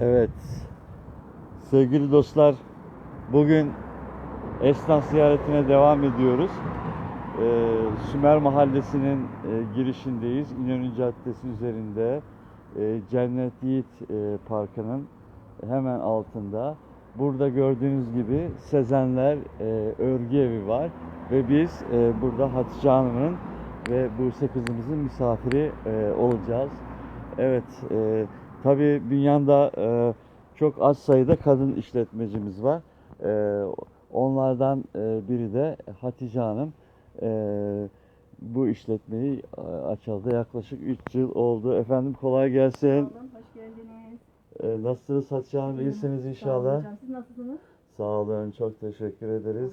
Evet. Sevgili dostlar, bugün esnaf ziyaretine devam ediyoruz. Ee, Sümer Mahallesi'nin e, girişindeyiz. İnönü Caddesi üzerinde e, Cennet Yiğit e, Parkı'nın hemen altında. Burada gördüğünüz gibi Sezenler e, Örgü Evi var ve biz e, burada Hatice Hanım'ın ve Buse kızımızın misafiri e, olacağız. Evet, e, tabii dünyada e, çok az sayıda kadın işletmecimiz var. E, onlardan e, biri de Hatice Hanım. E, bu işletmeyi e, açıldı yaklaşık 3 yıl oldu. Efendim kolay gelsin. Olun, hoş geldiniz. E, nasılsınız Hatice Hanım? İyisiniz Sağ olun inşallah. Siz nasılsınız? Sağ olun, çok teşekkür ederiz.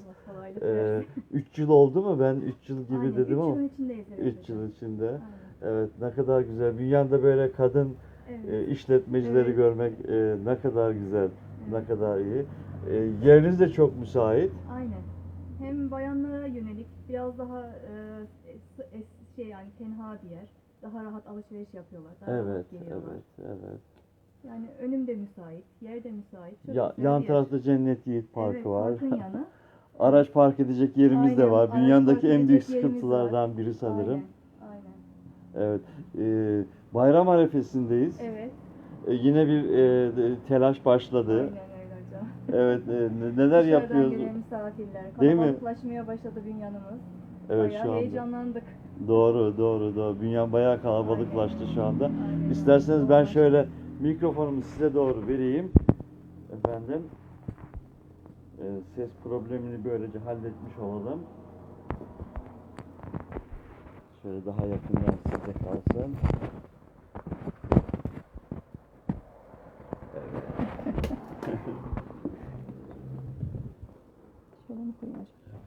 E, versin. 3 yıl oldu mu? Ben 3 yıl gibi Aynen, dedim üç ama yılın içindeyiz. evet 3 hocam. yıl içinde. Aynen, Evet, ne kadar güzel. Dünyada böyle kadın Evet. e, işletmecileri Evet. görmek e, ne kadar güzel, ne kadar iyi. E, yeriniz de çok müsait. Aynen. Hem bayanlara yönelik biraz daha e, şey yani tenha bir yer. Daha rahat alışveriş yapıyorlar. Daha Evet, evet, evet. Yani önüm de müsait, yer de müsait. Çok Ya, yan bir yer. tarafta Cennet Yiğit Parkı evet, var. Parkın yanı. Araç park edecek yerimiz de Aynen, var. araç Dünyadaki en büyük sıkıntılardan biri sanırım. Aynen. Aynen. Evet. E, bayram arefesindeyiz. Evet. E, yine bir e, telaş başladı. Aynen öyle hocam. Evet, e, ne- neler Dışarıdan yapıyoruz? gelen misafirler. Değil mi? Kalabalıklaşmaya başladı bünyanımız. Evet Bayağı şu anda. heyecanlandık. Doğru, doğru, doğru. Dünya bayağı kalabalıklaştı şu anda. Aynen. İsterseniz ben şöyle mikrofonumu size doğru vereyim. Efendim. e, ses problemini böylece halletmiş olalım. Şöyle daha yakından size kalsın. Koyayım acaba?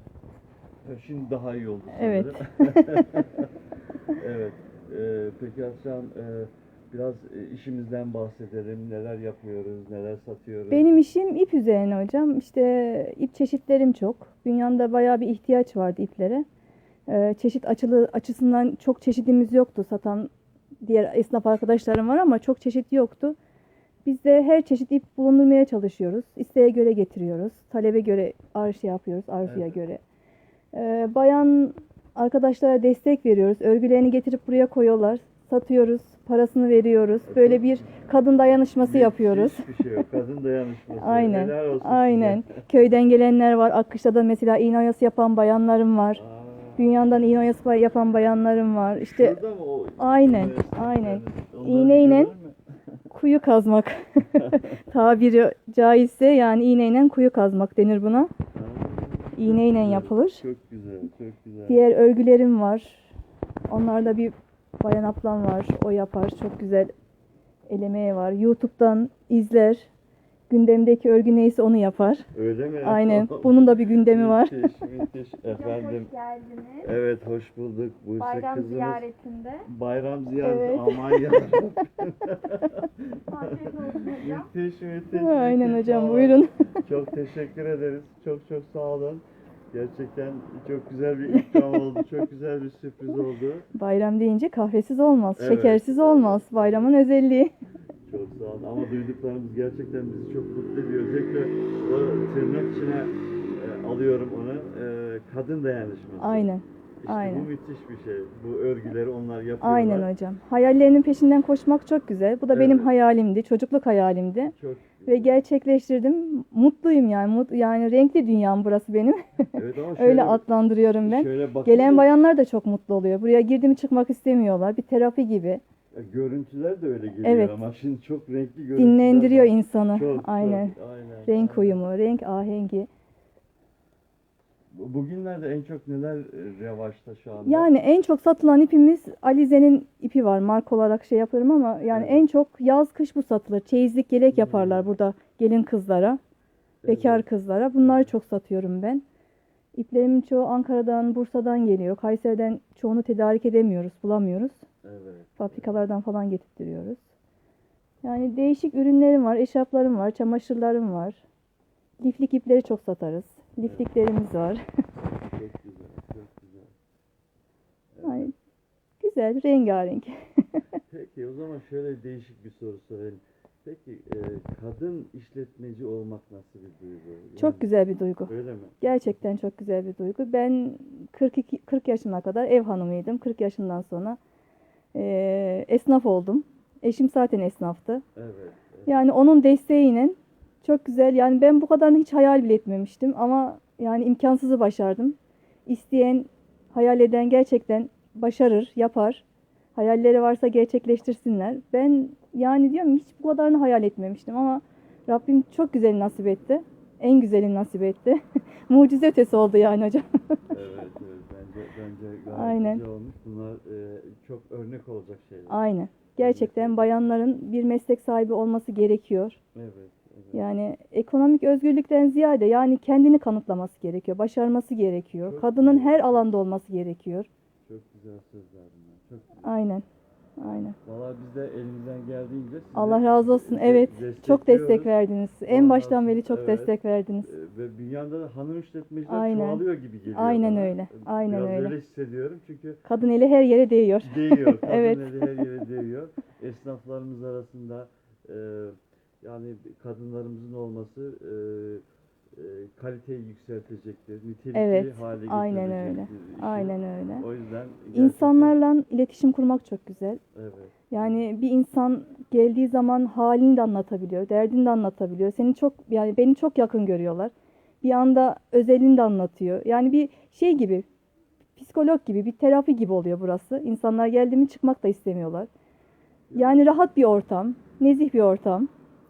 Evet, Şimdi daha iyi oldu Evet. evet. E, peki Aslan, e, biraz e, işimizden bahsedelim. Neler yapıyoruz, neler satıyoruz? Benim işim ip üzerine hocam. İşte ip çeşitlerim çok. Dünyada bayağı bir ihtiyaç vardı iplere. Ee, çeşit açılı açısından çok çeşidimiz yoktu. Satan diğer esnaf arkadaşlarım var ama çok çeşit yoktu. Biz de her çeşit ip bulundurmaya çalışıyoruz. İsteğe göre getiriyoruz. Talebe göre arş yapıyoruz, arzuya Evet. göre. Ee, bayan arkadaşlara destek veriyoruz. Örgülerini getirip buraya koyuyorlar. Satıyoruz, parasını veriyoruz. Böyle bir kadın dayanışması Müthiş yapıyoruz. bir şey yok. Kadın dayanışması. Aynen. Helal olsun size. Aynen. Köyden gelenler var. Akkışla'da mesela iğne oyası yapan bayanlarım var. Aa, Dünyadan iğne oyası yapan bayanlarım var. İşte şurada mı o? Aynen, aynen. yani İğneyle-? Kuyu kazmak. Tabiri caizse yani iğneyle kuyu kazmak denir buna. İğneyle yapılır. Çok güzel, çok güzel. Diğer örgülerim var. Onlarda bir bayan ablam var. O yapar. Çok güzel el emeği var. YouTube'dan izler. Gündemdeki örgü neyse onu yapar. Öyle mi? Aynen. Bunun da bir gündemi var. Müthiş, müthiş. Efendim. Hoş geldiniz. Evet, hoş bulduk. Buse Bayram kızımız. ziyaretinde. Bayram ziyareti. Evet. Aman ya. Afiyet olsun hocam. müthiş, müthiş. Aynen müthiş. hocam Vallahi buyurun. Çok teşekkür ederiz. Çok çok sağ olun. Gerçekten çok güzel bir ikram oldu. Çok güzel bir sürpriz oldu. Bayram deyince kahvesiz olmaz, Evet, şekersiz olmaz. Bayramın özelliği. Çok sağ olun. Ama duyduklarımız gerçekten bizi çok mutlu ediyor. Özellikle o tırnak içine e, alıyorum onu. E, kadın dayanışması. Aynen. İşte aynen. bu müthiş bir şey. Bu örgüleri onlar yapıyorlar. Aynen hocam. Hayallerinin peşinden koşmak çok güzel. Bu da benim Evet. hayalimdi, çocukluk hayalimdi Çok ve gerçekleştirdim. Mutluyum yani. Mut, yani renkli dünyam burası benim. Evet ama şöyle, Öyle adlandırıyorum ben. şöyle bakınca, Gelen bayanlar da çok mutlu oluyor. Buraya girdi mi çıkmak istemiyorlar. Bir terapi gibi. E, görüntüler de öyle geliyor Evet. ama şimdi çok renkli görüntüler Dinlendiriyor var. insanı. Çok, çok, Aynen. aynen. Renk uyumu, renk ahengi. Bu- Bugünlerde en çok neler e, revaçta şu anda? Yani en çok satılan ipimiz Alize'nin ipi var. Marka olarak şey yapıyorum ama yani Evet. en çok yaz kış bu satılır. Çeyizlik yelek yaparlar burada gelin kızlara, bekar Evet. kızlara. Bunları çok satıyorum ben. İplerimin çoğu Ankara'dan, Bursa'dan geliyor. Kayseri'den çoğunu tedarik edemiyoruz, bulamıyoruz. Evet. Fabrikalardan falan getirtiyoruz. Yani değişik ürünlerim var, eşarplarım var, çamaşırlarım var. Liflik ipleri çok satarız. Lifliklerimiz var. Çok güzel, çok güzel. Yani güzel, rengarenk. Peki o zaman şöyle değişik bir soru sorayım. Peki e, kadın işletmeci olmak nasıl bir duygu? Yani- Çok güzel bir duygu. Öyle mi? Gerçekten çok güzel bir duygu. Ben 42 40 yaşına kadar ev hanımıydım. 40 yaşından sonra eee, esnaf oldum. Eşim zaten esnaftı. Evet. evet. Yani onun desteğiyle çok güzel. Yani ben bu kadarını hiç hayal bile etmemiştim ama yani imkansızı başardım. İsteyen, hayal eden gerçekten başarır, yapar. Hayalleri varsa gerçekleştirsinler. Ben yani diyorum hiç bu kadarını hayal etmemiştim ama Rabbim çok güzel nasip etti. En güzelini nasip etti. Mucize ötesi oldu yani hocam. evet, evet. Bence, bence gayet Aynen. güzel olmuş. Bunlar e, çok örnek olacak şeyler. Aynen. Gerçekten bayanların bir meslek sahibi olması gerekiyor. Evet. evet. Yani ekonomik özgürlükten ziyade yani kendini kanıtlaması gerekiyor, başarması gerekiyor. Çok Kadının güzel. her alanda olması gerekiyor. Çok güzel sözler. Aynen. Aynen. Valla biz de elimizden geldiğince size Allah razı olsun. Evet. Çok destek verdiniz. En baştan beri çok evet. destek verdiniz. E, Ve dünyada da hanım işletmeciler Aynen. çoğalıyor gibi geliyor Aynen bana. öyle, aynen Biraz öyle. öyle hissediyorum çünkü Kadın eli her yere değiyor. değiyor. Kadın Evet. eli her yere değiyor. Esnaflarımız arasında e, yani kadınlarımızın olması e, kaliteyi yükseltecektir. Nitelikli Evet, hale aynen öyle. işi. Aynen öyle. O yüzden gerçekten- İnsanlarla iletişim kurmak çok güzel. evet. Yani bir insan geldiği zaman halini de anlatabiliyor, derdini de anlatabiliyor. Seni çok yani beni çok yakın görüyorlar. Bir anda özelini de anlatıyor. Yani bir şey gibi, psikolog gibi, bir terapi gibi oluyor burası. İnsanlar geldi mi çıkmak da istemiyorlar. Yani rahat bir ortam, nezih bir ortam.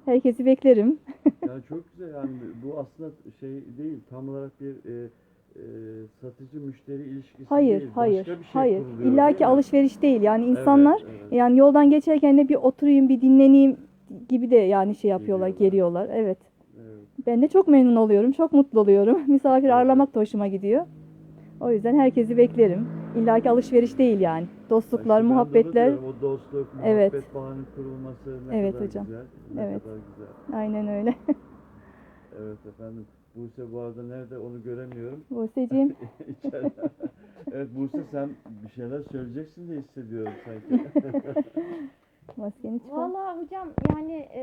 Herkesi beklerim. Yani çok güzel yani bu aslında şey değil tam olarak bir e, e, satıcı müşteri ilişkisi Hayır, değil. hayır, Başka bir şey hayır. kuruluyor, İlla ki alışveriş değil. Yani Evet, insanlar evet. yani yoldan geçerken de bir oturayım, bir dinleneyim gibi de yani şey yapıyorlar, Geliyorlar. geliyorlar. Evet. Evet. Ben de çok memnun oluyorum, çok mutlu oluyorum. Misafir Evet. ağırlamak da hoşuma gidiyor. O yüzden herkesi beklerim. İlla ki alışveriş değil yani. Dostluklar, de onu muhabbetler. O dostluk, muhabbet Evet. bağının kurulması ne Evet kadar hocam. güzel. Ne Evet. kadar güzel. Aynen öyle. Evet efendim. Buse bu arada nerede onu göremiyorum. Buse'ciğim evet Buse sen bir şeyler söyleyeceksin diye hissediyorum sanki. maskeni çıkar. Valla hocam yani e,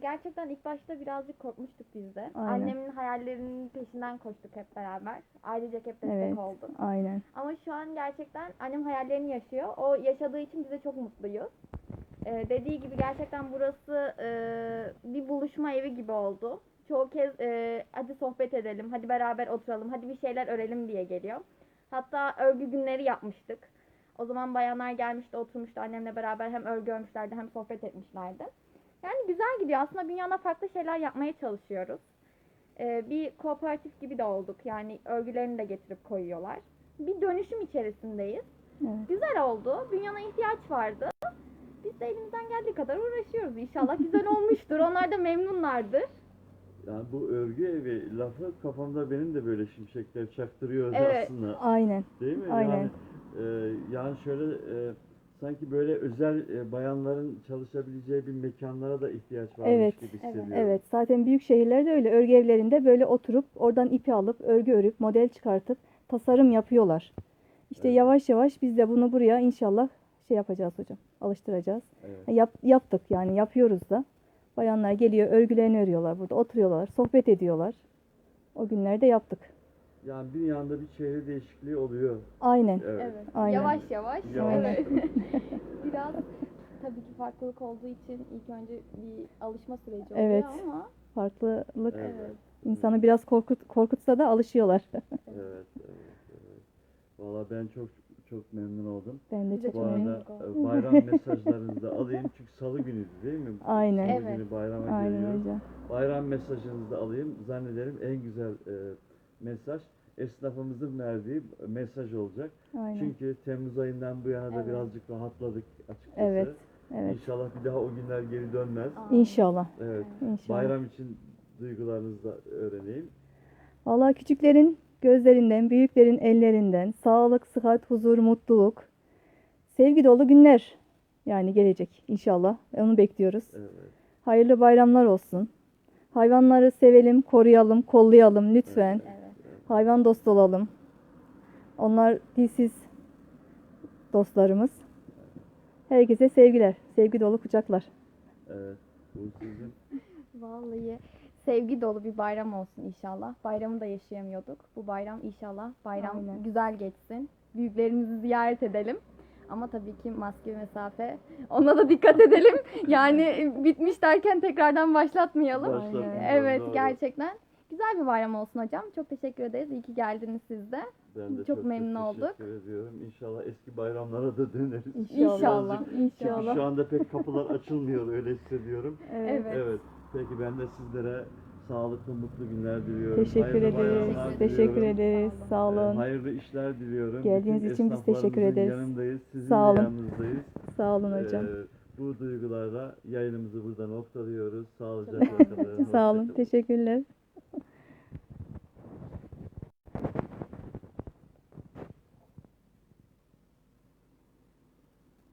gerçekten ilk başta birazcık korkmuştuk biz de. Aynen. Annemin hayallerinin peşinden koştuk hep beraber. Ailecek hep destek Evet. olduk. Aynen. Ama şu an gerçekten annem hayallerini yaşıyor. O yaşadığı için biz de çok mutluyuz. E, dediği gibi gerçekten burası e, bir buluşma evi gibi oldu. Çoğu kez e, hadi sohbet edelim, hadi beraber oturalım, hadi bir şeyler örelim diye geliyor. Hatta örgü günleri yapmıştık. O zaman bayanlar gelmişti, oturmuştu annemle beraber hem örgü örmüşlerdi hem sohbet etmişlerdi. Yani güzel gidiyor. Aslında dünyada farklı şeyler yapmaya çalışıyoruz. Ee, bir kooperatif gibi de olduk. Yani örgülerini de getirip koyuyorlar. Bir dönüşüm içerisindeyiz. Evet. Güzel oldu. Dünyana ihtiyaç vardı. Biz de elimizden geldiği kadar uğraşıyoruz. İnşallah güzel olmuştur. Onlar da memnunlardır. yani bu örgü evi lafı kafamda benim de böyle şimşekler çaktırıyor Evet. aslında. Aynen. Değil mi? Aynen. Yani, e, yani şöyle e, sanki böyle özel e, bayanların çalışabileceği bir mekanlara da ihtiyaç varmış Evet, gibi evet, hissediyorum. Evet. Zaten büyük şehirlerde öyle örgü evlerinde böyle oturup oradan ipi alıp örgü örüp model çıkartıp tasarım yapıyorlar. İşte Evet. yavaş yavaş biz de bunu buraya inşallah şey yapacağız hocam. Alıştıracağız. Evet. Yap, yaptık yani yapıyoruz da. Bayanlar geliyor örgülerini örüyorlar burada oturuyorlar sohbet ediyorlar. O günlerde yaptık. Yani bir yanda bir çehre değişikliği oluyor. Aynen. Evet. Evet. Aynen. Yavaş yavaş. Yavaş. Evet. Biraz tabii ki farklılık olduğu için ilk önce bir alışma süreci oluyor Evet. ama Farklılık Evet. evet. insanı biraz korkut, korkutsa da alışıyorlar. Evet, evet, evet. Valla ben çok çok memnun oldum. ben de çok Bu memnun. arada memnun e, bayram mesajlarınızı da alayım çünkü salı günüydü değil mi? Aynen. Salı Evet. günü bayrama Aynen hocam. Bayram mesajınızı da alayım. Zannederim en güzel e, mesaj esnafımızın verdiği mesaj olacak. Aynen. Çünkü Temmuz ayından bu yana da Evet. birazcık rahatladık açıkçası. Evet. Evet. İnşallah bir daha o günler geri dönmez. İnşallah. Evet. İnşallah. Bayram için duygularınızı da öğreneyim. Vallahi küçüklerin gözlerinden, büyüklerin ellerinden sağlık, sıhhat, huzur, mutluluk, sevgi dolu günler yani gelecek inşallah. Onu bekliyoruz. Evet. Hayırlı bayramlar olsun. Hayvanları sevelim, koruyalım, kollayalım lütfen. Evet. Hayvan dostu olalım. Onlar dilsiz dostlarımız. Herkese sevgiler, sevgi dolu kucaklar. Evet. Bu sizin. Vallahi sevgi dolu bir bayram olsun inşallah. Bayramı da yaşayamıyorduk. Bu bayram inşallah bayram Aynen. güzel geçsin. Büyüklerimizi ziyaret edelim. Ama tabii ki maske mesafe ona da dikkat edelim. Yani bitmiş derken tekrardan başlatmayalım. Başlatmayalım, Evet doğru. gerçekten. Güzel bir bayram olsun hocam. Çok teşekkür ederiz. İyi ki geldiniz siz de. Ben de Çok memnun olduk. Teşekkür ediyorum. İnşallah eski bayramlara da döneriz. İnşallah. Çünkü İnşallah. şu anda pek kapılar açılmıyor öyle hissediyorum. Evet. Evet. Evet. Peki ben de sizlere sağlıklı, mutlu günler diliyorum. Teşekkür Hayırlı ederiz. Teşekkür diliyorum. ederiz. Sağ Ee, olun. Hayırlı işler diliyorum. Geldiğiniz Bütün için biz teşekkür ederiz. yanındayız. Sizin Sağ olun. yanınızdayız. Sağ olun hocam. Ee, bu duygularla yayınımızı burada noktalıyoruz. Sağlıcakla kalın. Sağ olun. Teşekkürler.